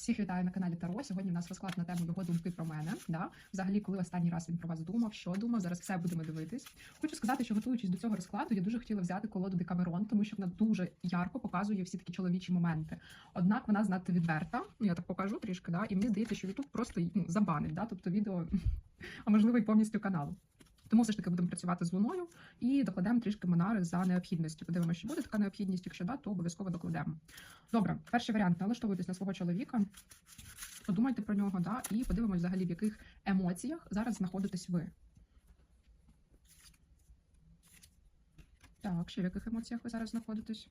Всіх вітаю на каналі Таро. Сьогодні у нас розклад на тему його думки про мене. Да? Взагалі, коли останній раз він про вас думав, що думав, зараз все будемо дивитись. Хочу сказати, що готуючись до цього розкладу, я дуже хотіла взяти колоду Декамерон, тому що вона дуже ярко показує всі такі чоловічі моменти. Однак вона знати відверта. Ну я так покажу трішки, да? і мені здається, що YouTube просто ну, забанить, да? тобто відео, а можливо, і повністю канал. Тому все ж таки будемо працювати з луною і докладемо трішки монари за необхідністю. Подивимося, чи буде така необхідність. Якщо да, то обов'язково докладемо. Добре, перший варіант налаштовуйтесь на свого чоловіка, подумайте про нього, да, і подивимось взагалі, в яких емоціях зараз знаходитесь ви. Так, ще в яких емоціях ви зараз знаходитесь?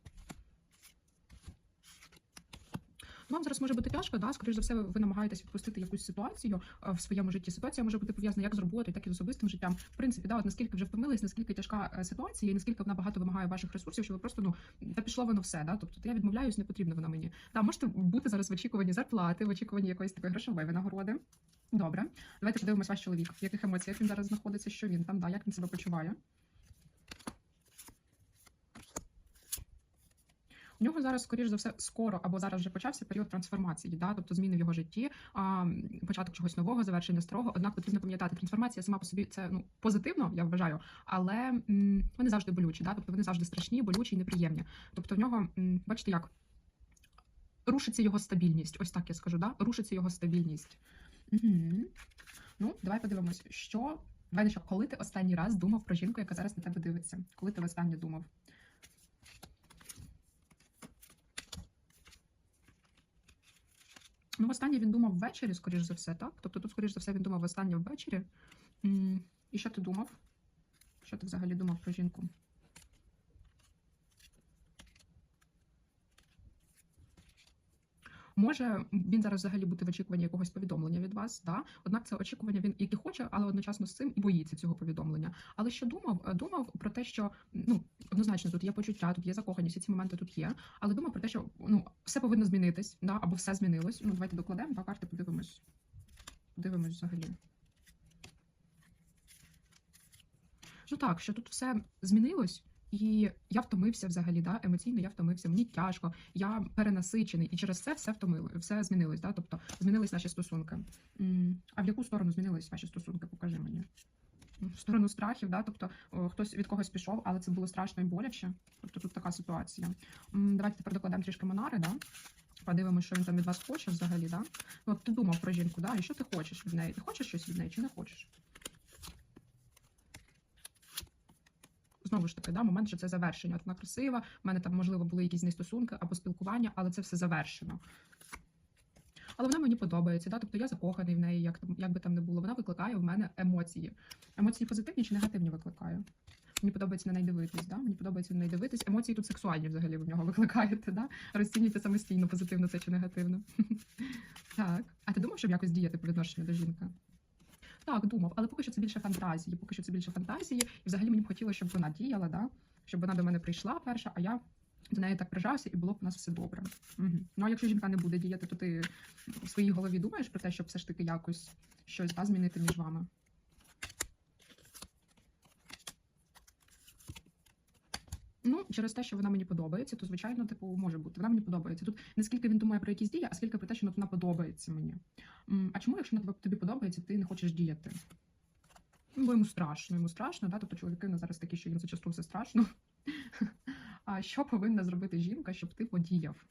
Вам зараз може бути тяжко, да? скоріш за все, ви намагаєтесь відпустити якусь ситуацію е, в своєму житті. Ситуація може бути пов'язана як з роботою, так і з особистим життям. В принципі, да, от наскільки вже втомились, наскільки тяжка е, ситуація, і наскільки вона багато вимагає ваших ресурсів, що ви просто ну та пішло воно все. Да? Тобто я відмовляюсь, не потрібно воно мені. Да, можете бути зараз в очікуванні зарплати, в очікуванні якоїсь такої грошової винагороди. Добре, давайте подивимось ваш чоловік. В яких емоціях він зараз знаходиться, що він там, да, як він себе почуває. У нього зараз, скоріш за все, скоро або зараз вже почався період трансформації, да? тобто зміни в його житті, а, початок чогось нового, завершення старого. Однак потрібно пам'ятати, трансформація сама по собі це ну позитивно, я вважаю, але м, вони завжди болючі, да? тобто вони завжди страшні, болючі і неприємні. Тобто в нього, м, бачите, як рушиться його стабільність. Ось так я скажу, да? рушиться його стабільність. Угу. Ну, давай подивимось, що. Що, коли ти останній раз думав про жінку, яка зараз на тебе дивиться? Коли ти востаннє думав? Ну, востаннє він думав ввечері, скоріш за все, так? Тобто тут, скоріш за все, він думав востаннє ввечері. І що ти думав? Що ти взагалі думав про жінку? Може він зараз взагалі бути в очікуванні якогось повідомлення від вас, да? однак це очікування він і хоче, але одночасно з цим і боїться цього повідомлення. Але що думав? Е, Думав про те, що ну однозначно тут є почуття, тут є закоханість, всі ці моменти тут є. Але думав про те, що ну все повинно змінитись, да? або все змінилось. Ну давайте докладемо два карти, подивимось. Подивимось взагалі. Ну так, що тут все змінилось, і я втомився взагалі, да, емоційно я втомився, мені тяжко, я перенасичений, і через це все втомило, все змінилось, да, тобто змінились наші стосунки. А в яку сторону змінились ваші стосунки? Покажи мені. В сторону страхів, да, тобто о, хтось від когось пішов, але це було страшно і боляче. Тобто тут така ситуація. Давайте тепер докладемо трішки монари, да? Подивимося, що він там від вас хоче взагалі, да? Ну, от ти думав про жінку, да? І що ти хочеш від неї? Ти хочеш щось від неї чи не хочеш? Знову ж таки, да, момент, що це завершення. От вона красива, в мене там, можливо, були якісь нестосунки або спілкування, але це все завершено. Але вона мені подобається, да? тобто я закоханий в неї, як, як би там не було. Вона викликає в мене емоції. Емоції позитивні чи негативні викликає? Мені подобається на неї дивитись, да? мені подобається на неї дивитись. Емоції тут сексуальні взагалі в нього викликаєте, да? розцінюйте самостійно, позитивно це чи негативно. Так. А ти думав, щоб якось діяти по відношенню до жінки? Так, думав, але поки що це більше фантазії. Поки що це більше фантазії. І взагалі мені б хотілося, щоб вона діяла, да? щоб вона до мене прийшла перша, а я до неї так прижався, і було б у нас все добре. Угу. Ну а якщо жінка не буде діяти, то ти в своїй голові думаєш про те, щоб все ж таки якось щось да, змінити між вами. Ну, через те, що вона мені подобається, то звичайно, типу, може бути. Вона мені подобається. Тут не скільки він думає про якісь дії, а скільки про те, що вона подобається мені. А чому, якщо тобі подобається, ти не хочеш діяти? Бо йому страшно, йому страшно, да? тобто чоловіки в нас зараз такі, що їм зачасту все страшно. А що повинна зробити жінка, щоб ти подіяв?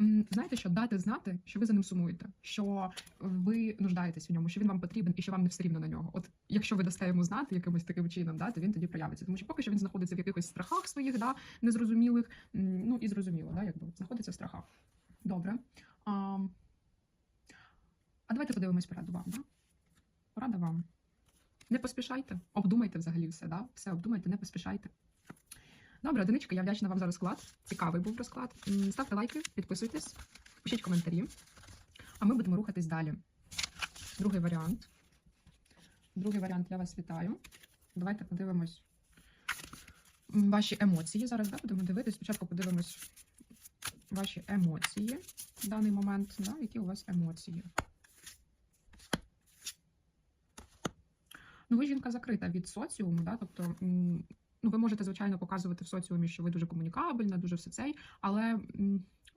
М, Знаєте, що дати знати, що ви за ним сумуєте, що ви нуждаєтесь в ньому, що він вам потрібен і що вам не все рівно на нього. От якщо ви дасте йому знати якимось таким чином, да, то він тоді проявиться. Тому що поки що він знаходиться в якихось страхах своїх, да, незрозумілих. Ну і зрозуміло, да, якби знаходиться в страхах. Добре. А, а давайте подивимось пораду вам. Да? Порада вам. Не поспішайте, обдумайте взагалі все, да? все обдумайте, не поспішайте. Добре, одиничка, я вдячна вам за розклад. Цікавий був розклад. Ставте лайки, підписуйтесь, пишіть коментарі. А ми будемо рухатись далі. Другий варіант. Другий варіант я вас вітаю. Давайте подивимось ваші емоції. Зараз да, будемо дивитись. Спочатку подивимось ваші емоції в даний момент. Да, які у вас емоції? Ну, ви жінка закрита від соціуму, да, тобто ну, ви можете, звичайно, показувати в соціумі, що ви дуже комунікабельна, дуже все цей, але.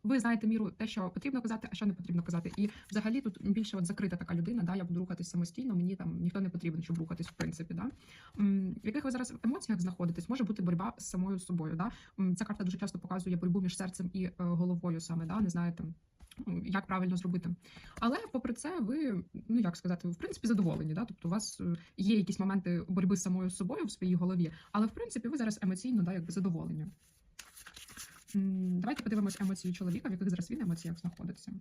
Ви знаєте міру те, що потрібно казати, а що не потрібно казати. І взагалі тут більше от закрита така людина. Да, я буду рухатись самостійно. Мені там ніхто не потрібен, щоб рухатись, в принципі. Да. В яких ви зараз емоціях знаходитесь, може бути боротьба з самою собою. Да. Ця карта дуже часто показує боротьбу між серцем і е, головою саме. Да, не знаєте, м, як правильно зробити. Але попри це, ви ну як сказати, ви в принципі задоволені. Да? Тобто, у вас е, є якісь моменти боротьби з самою собою в своїй голові, але в принципі ви зараз емоційно да, якби задоволені. Давайте подивимось емоції чоловіка, в яких зараз він емоціях знаходиться.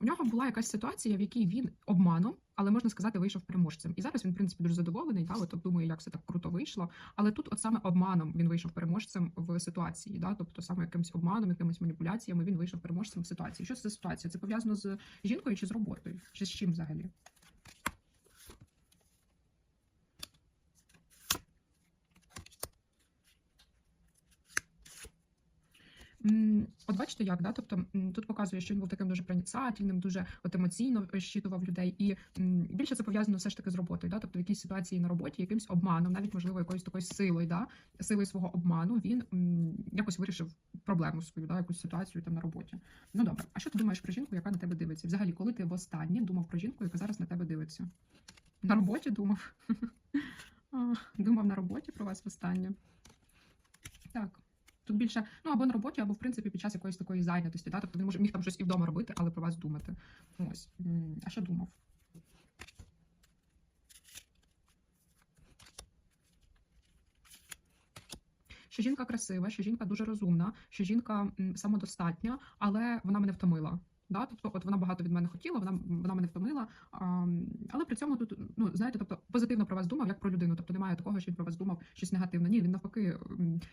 У нього була якась ситуація, в якій він обманом, але можна сказати, вийшов переможцем. І зараз він, в принципі, дуже задоволений. Та от думає, як це так круто вийшло. Але тут, от саме обманом, він вийшов переможцем в ситуації. Да, тобто саме якимось обманом, якимись маніпуляціями він вийшов переможцем в ситуації. Що це за ситуація? Це пов'язано з жінкою чи з роботою? Чи з чим взагалі? М, От бачите, як да? Тобто тут показує, що він був таким дуже проніцательним, дуже от емоційно щитував людей, і більше це пов'язано все ж таки з роботою. Да? Тобто в якійсь ситуації на роботі, якимсь обманом, навіть можливо якоюсь такою силою, да? силою свого обману, він якось вирішив проблему свою, да? якусь ситуацію там на роботі. Ну добре, а що ти думаєш про жінку, яка на тебе дивиться? Взагалі, коли ти востаннє думав про жінку, яка зараз на тебе дивиться? На роботі думав? Думав на роботі про вас востаннє. Так. Тут більше, ну або на роботі, або в принципі під час якоїсь такої зайнятості. Да? Тобто він може міг там щось і вдома робити, але про вас думати. Ось. А що думав? Що жінка красива, що жінка дуже розумна, що жінка самодостатня, але вона мене втомила. Да? Тобто, от вона багато від мене хотіла, вона, вона мене втомила. А, але при цьому тут, ну знаєте, тобто позитивно про вас думав, як про людину. Тобто немає такого, що він про вас думав щось негативне. Ні, він навпаки,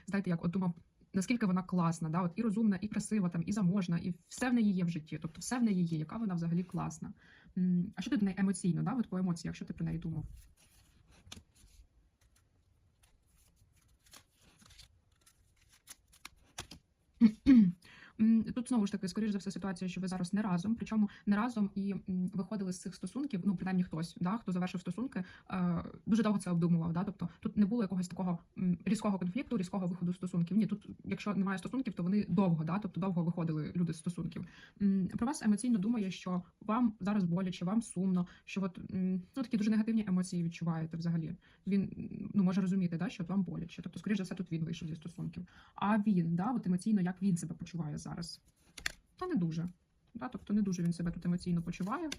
знаєте, як от думав, наскільки вона класна, да? от і розумна, і красива, там, і заможна, і все в неї є в житті. Тобто, все в неї є, яка вона взагалі класна. А що ти до неї емоційно, да? от по емоціях, що ти про неї думав? М, Тут знову ж таки, скоріш за все, ситуація, що ви зараз не разом, причому не разом і виходили з цих стосунків. Ну, принаймні хтось, да, хто завершив стосунки, е, дуже довго це обдумував. Да? Тобто тут не було якогось такого різкого конфлікту, різкого виходу стосунків. Ні, тут, якщо немає стосунків, то вони довго, да? тобто довго виходили люди з стосунків. Про вас емоційно думає, що вам зараз боляче, вам сумно, що от ну такі дуже негативні емоції відчуваєте взагалі. Він ну може розуміти, да, що от вам боляче. Тобто, скоріш за все, тут він вийшов зі стосунків. А він, да, от емоційно, як він себе почуває зараз? Та не дуже. Да? Тобто не дуже він себе тут емоційно почуває.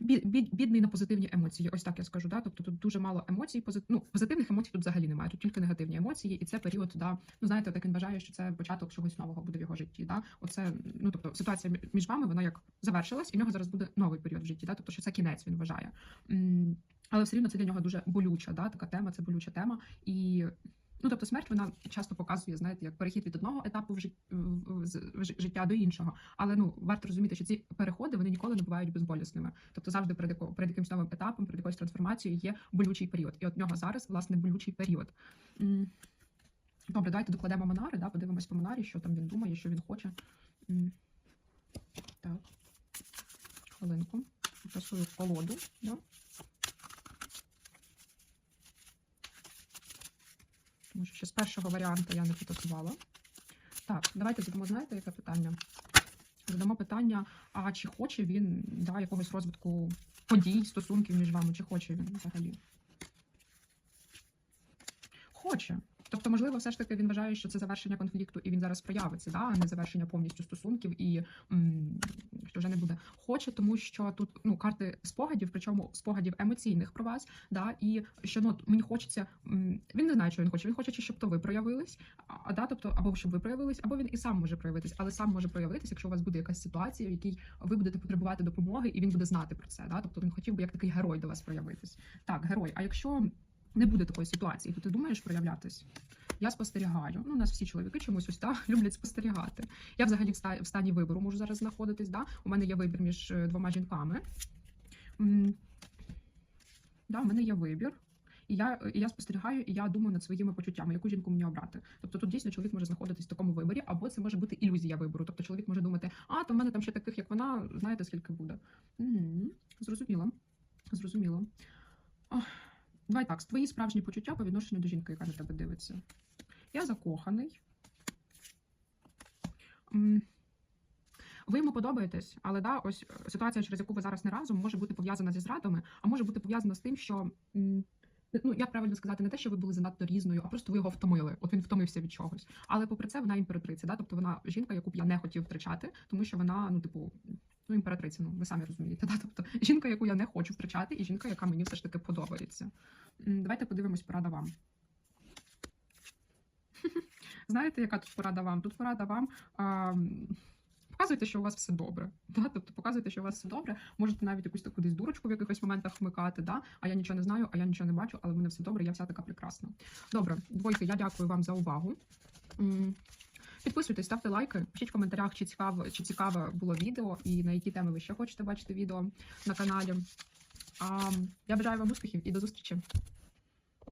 Бідний на позитивні емоції, ось так я скажу. Да? Тобто тут дуже мало емоцій, ну, позитивних емоцій тут взагалі немає, тут тільки негативні емоції, і це період, да, ну знаєте, так він вважає, що це початок чогось нового буде в його житті. Да? Оце, ну тобто ситуація між вами, вона як завершилась, і в нього зараз буде новий період в житті, да? тобто що це кінець він вважає. Але все рівно це для нього дуже болюча, да? така тема, це болюча тема. І Ну, тобто смерть вона часто показує, знаєте, як перехід від одного етапу в, життя до іншого. Але ну варто розуміти, що ці переходи вони ніколи не бувають безболісними. Тобто завжди перед, перед якимось новим етапом, перед якоюсь трансформацією є болючий період. І от нього зараз власне болючий період. Добре, давайте докладемо Монари, да, подивимось по Монарі, що там він думає, що він хоче. Так. Хвилинку. Тасую колоду. Да? Тому що ще з першого варіанту я не фотосувала. Так, давайте задамо, знаєте, яке питання? Задамо питання, а чи хоче він да, якогось розвитку подій, стосунків між вами, чи хоче він взагалі? Хоче. Тобто, можливо, все ж таки він вважає, що це завершення конфлікту, і він зараз проявиться, да, а не завершення повністю стосунків, і м, що вже не буде. Хоче, тому що тут ну карти спогадів, причому спогадів емоційних про вас, да, і що ну мені хочеться. м, Він не знає, що він хоче. Він хоче, щоб то ви проявились, а да, тобто, або щоб ви проявились, або він і сам може проявитись, але сам може проявитись, якщо у вас буде якась ситуація, в якій ви будете потребувати допомоги, і він буде знати про це. Да? Тобто він хотів би як такий герой до вас проявитись. Так, герой. А якщо не буде такої ситуації, то ти думаєш проявлятись? Я спостерігаю. Ну, у нас всі чоловіки чомусь ось так люблять спостерігати. Я взагалі в стані вибору можу зараз знаходитись. Да? У мене є вибір між е, двома жінками. Да, у мене є вибір. І я, і я спостерігаю, і я думаю над своїми почуттями, яку жінку мені обрати. Тобто тут дійсно чоловік може знаходитись в такому виборі, або це може бути ілюзія вибору. Тобто чоловік може думати, а то в мене там ще таких, як вона, знаєте, скільки буде. Угу. Зрозуміло. Зрозуміло. Давай так, твої справжні почуття по відношенню до жінки, яка на тебе дивиться. Я закоханий. Ви йому подобаєтесь, але да, ось е, ситуація, через яку ви зараз не разом, може бути пов'язана зі зрадами, а може бути пов'язана з тим, що ну як правильно сказати, не те, що ви були занадто різною, а просто ви його втомили. От він втомився від чогось. Але попри це вона імператриця, да? тобто вона жінка, яку б я не хотів втрачати, тому що вона, ну, типу, ну, імператриця, ну ви самі розумієте, да? тобто жінка, яку я не хочу втрачати, і жінка, яка мені все ж таки подобається. Давайте подивимось порада вам. Знаєте, яка тут порада вам? Тут порада вам. А, Показуйте, що у вас все добре. Да? Тобто показуйте, що у вас все добре. Можете навіть якусь таку десь дурочку в якихось моментах вмикати. Да? А я нічого не знаю, а я нічого не бачу, але в мене все добре, я вся така прекрасна. Добре, двойки, я дякую вам за увагу. Підписуйтесь, ставте лайки, пишіть в коментарях, чи цікаво, чи цікаве було відео і на які теми ви ще хочете бачити відео на каналі. А, я бажаю вам успіхів і до зустрічі!